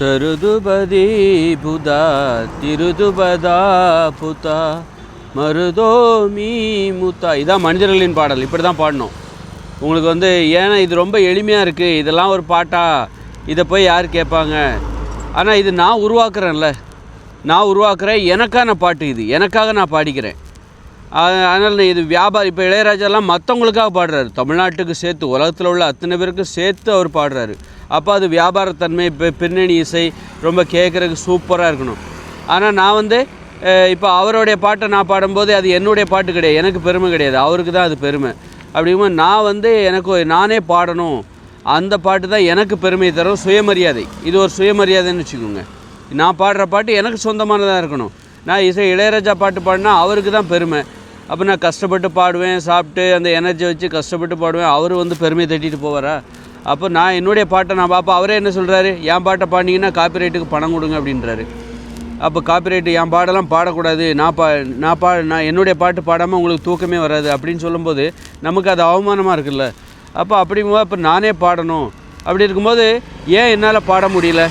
தருதுபதி புதா திருதுபதா புதா. மருதோ me முத்தா. இதான் மனிதர்களின் பாடல். இப்படி தான் பாடணும். உங்களுக்கு வந்து ஏன்னா இது ரொம்ப எளிமையாக இருக்குது இதெல்லாம் ஒரு பாட்டா? இதை போய் யார் கேட்பாங்க? ஆனால் இது நான் உருவாக்குறேன்ல. நான் உருவாக்குறேன். எனக்கான பாட்டு இது. எனக்காக நான் பாடிக்கிறேன். அதனால் இது வியாபாரம் இப்போ இளையராஜாலாம் மற்றவங்களுக்காக பாடுறாரு. தமிழ்நாட்டுக்கு சேர்த்து உலகத்தில் உள்ள அத்தனை பேருக்கு சேர்த்து அவர் பாடுறாரு. அப்போ அது வியாபாரத்தன்மை இப்போ பின்னணி இசை ரொம்ப கேட்குறதுக்கு சூப்பராக இருக்கணும். ஆனால் நான் வந்து இப்போ அவருடைய பாட்டை நான் பாடும்போது அது என்னுடைய பாட்டு கிடையாது. எனக்கு பெருமை கிடையாது. அவருக்கு தான் அது பெருமை. அப்படிங்கும்போது நான் வந்து எனக்கு நானே பாடணும். அந்த பாட்டு தான் எனக்கு பெருமை தரும். சுயமரியாதை. இது ஒரு சுயமரியாதைன்னு வச்சுக்கோங்க. நான் பாடுற பாட்டு எனக்கு சொந்தமானதாக இருக்கணும். நான் இசை இளையராஜா பாட்டு பாடினா அவருக்கு தான் பெருமை. அப்போ நான் கஷ்டப்பட்டு பாடுவேன் சாப்பிட்டு அந்த எனர்ஜி வச்சு கஷ்டப்பட்டு பாடுவேன். அவர் வந்து பெருமை தட்டிட்டு போவாரா? அப்போ நான் என்னுடைய பாட்டை நான் பார்ப்பேன் அவரே என்ன சொல்கிறாரு என் பாட்டை பாடினீங்கன்னா காப்பிரைட்டுக்கு பணம் கொடுங்க அப்படின்றாரு. அப்போ காப்பிரைட்டு என் பாடெல்லாம் பாடக்கூடாது. நான் பா நான் பா நான் என்னுடைய பாட்டு பாடாமல் உங்களுக்கு தூக்கமே வராது அப்படின்னு சொல்லும்போது நமக்கு அது அவமானமாக இருக்குல்ல. அப்போ அப்படிங்கும்போது அப்போ நானே பாடணும். அப்படி இருக்கும்போது ஏன் என்னால் பாட முடியல?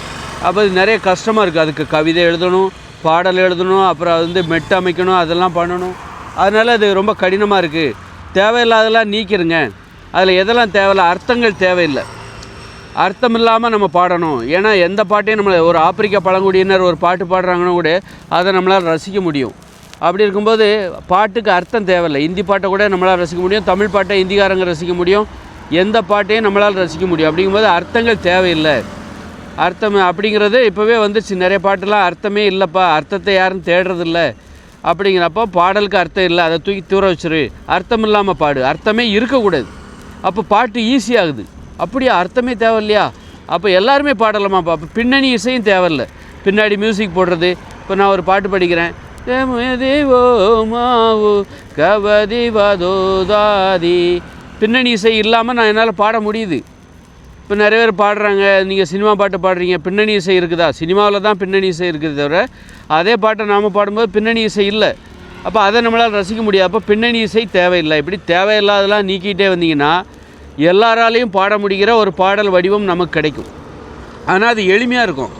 அப்போ அது நிறைய கஷ்டமாக இருக்குது அதுக்கு கவிதை எழுதணும் பாடல் எழுதணும் அப்புறம் அது வந்து மெட்டு அமைக்கணும் அதெல்லாம் பண்ணணும். அதனால் அது ரொம்ப கடினமாக இருக்குது தேவையில்லாதெல்லாம் நீக்கிருங்க அதில் எதெல்லாம் தேவையில்ல? அர்த்தங்கள் தேவையில்லை. அர்த்தம் இல்லாமல் நம்ம பாடணும். ஏன்னா எந்த பாட்டையும் நம்மளை ஒரு ஆப்பிரிக்க பழங்குடியினர் ஒரு பாட்டு பாடுறாங்கன்னா கூட அதை நம்மளால் ரசிக்க முடியும். அப்படி இருக்கும்போது பாட்டுக்கு அர்த்தம் தேவையில்லை. ஹிந்தி பாட்டை கூட நம்மளால் ரசிக்க முடியும். தமிழ் பாட்டை ஹிந்திக்காரங்க ரசிக்க முடியும். எந்த பாட்டையும் நம்மளால் ரசிக்க முடியும். அப்படிங்கும்போது அர்த்தங்கள் தேவையில்லை. அர்த்தம் அப்படிங்கிறது இப்போவே வந்துச்சு நிறைய பாட்டுலாம் அர்த்தமே இல்லைப்பா. அர்த்தத்தை யாரும் தேடுறதில்ல. அப்படிங்கிறப்போ பாடலுக்கு அர்த்தம் இல்லை அதை தூக்கி தூர வச்சிரு. அர்த்தம் இல்லாமல் பாடு. அர்த்தமே இருக்கக்கூடாது. அப்போ பாட்டு ஈஸியாகுது அப்படியா? அர்த்தமே தேவையில்லையா? அப்போ எல்லாருமே பாடலாமா? அப்போ பின்னணி இசையும் தேவையில்ல. பின்னாடி மியூசிக் போடுறது. இப்போ நான் ஒரு பாட்டு படிக்கிறேன். தேவோ மாவு கவதி வதோதாதி. பின்னணி இசை இல்லாமல் நான் என்னால் பாட முடியுது. இப்போ நிறைய பேர் பாடுறாங்க நீங்கள் சினிமா பாட்டு பாடுறீங்க பின்னணி இசை இருக்குதா? சினிமாவில் தான் பின்னணி இசை இருக்குது தவிர அதே பாட்டை நாம் பாடும்போது பின்னணி இசை இல்லை. அப்போ அதை நம்மளால் ரசிக்க முடியாது. அப்போ பின்னணி இசை தேவையில்லை. இப்படி தேவையில்லாதெல்லாம் நீக்கிட்டே வந்தீங்கன்னா எல்லாராலையும் பாட முடிகிற ஒரு பாடல் வடிவம் நமக்கு கிடைக்கும். ஆனால் அது எளிமையாக இருக்கும்.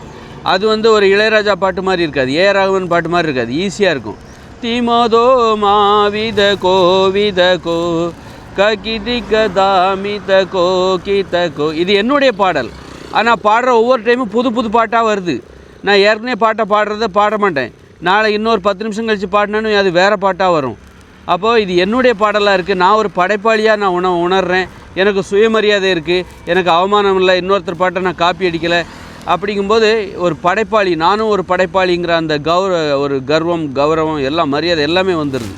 அது வந்து ஒரு இளையராஜா பாட்டு மாதிரி இருக்காது. ஏ ராகவன் பாட்டு மாதிரி இருக்காது. ஈஸியாக இருக்கும். திமோதோ மாவித கோவித கோ ககிதிக கதாமித கோ கீத கோ இது என்னுடைய பாடல். ஆனால் பாடுற ஒவ்வொரு டைமும் புது புது பாட்டாக வருது. நான் ஏற்கனவே பாட்டை பாடுறத பாட மாட்டேன். நாளை இன்னொரு பத்து நிமிஷம் கழித்து பாடினாலும் அது வேறு பாட்டாக வரும். அப்போது இது என்னுடைய பாடலாக இருக்குது நான் ஒரு படைப்பாளியாக நான் உண உணர்கிறேன் எனக்கு சுயமரியாதை இருக்குது எனக்கு அவமானம் இல்லை. இன்னொருத்தர் பாட்டை நான் காப்பி அடிக்கலை. அப்படிங்கும்போது ஒரு படைப்பாளி நானும் ஒரு படைப்பாளிங்கிற அந்த கௌர ஒரு கர்வம் கௌரவம் எல்லாம் மரியாதை எல்லாமே வந்துடுது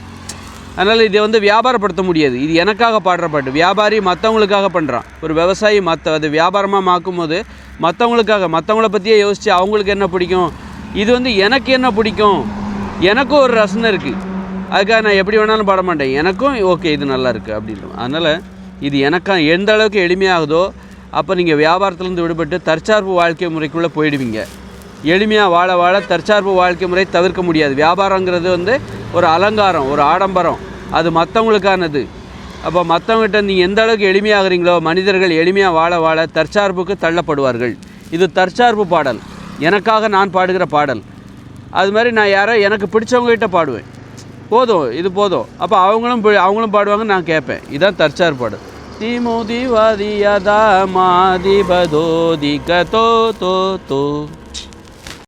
அதனால் இதை வந்து வியாபாரப்படுத்த முடியாது. இது எனக்காக பாடுற பாட்டு. வியாபாரி மற்றவங்களுக்காக பண்ணுறான் ஒரு விவசாயி மற்ற அது வியாபாரமாக மாக்கும் போது மற்றவங்களுக்காக மற்றவங்கள பற்றியே யோசித்து அவங்களுக்கு என்ன பிடிக்கும்? இது வந்து எனக்கு என்ன பிடிக்கும்? எனக்கும் ஒரு ரசனை இருக்குது அதுக்காக நான் எப்படி வேணாலும் பாட மாட்டேன். எனக்கும் ஓகே இது நல்லா இருக்குது அப்படின்னு அதனால் இது எனக்கா எந்த அளவுக்கு எளிமையாகுதோ அப்போ நீங்கள் வியாபாரத்துலேருந்து விடுபட்டு தற்சார்பு வாழ்க்கை முறைக்குள்ளே போயிடுவீங்க. எளிமையாக வாழ வாழ தற்சார்பு வாழ்க்கை முறை தவிர்க்க முடியாது. வியாபாரங்கிறது வந்து ஒரு அலங்காரம் ஒரு ஆடம்பரம். அது மற்றவங்களுக்கானது அப்போ மற்றவங்ககிட்ட நீங்கள் எந்த அளவுக்கு எளிமையாகிறீங்களோ மனிதர்கள் எளிமையாக வாழ வாழ தற்சார்புக்கு தள்ளப்படுவார்கள். இது தற்சார்பு பாடல். எனக்காக நான் பாடுகிற பாடல். அது மாதிரி நான் யாரோ எனக்கு பிடிச்சவங்ககிட்ட பாடுவேன். போதும் இது போதும். அப்போ அவங்களும் அவங்களும் பாடுவாங்க நான் கேட்பேன். இதுதான் தற்சார் பாடல். திமுதி வாதி மாதிபதோதி மாதி பதோதி கதோ தோ தோ.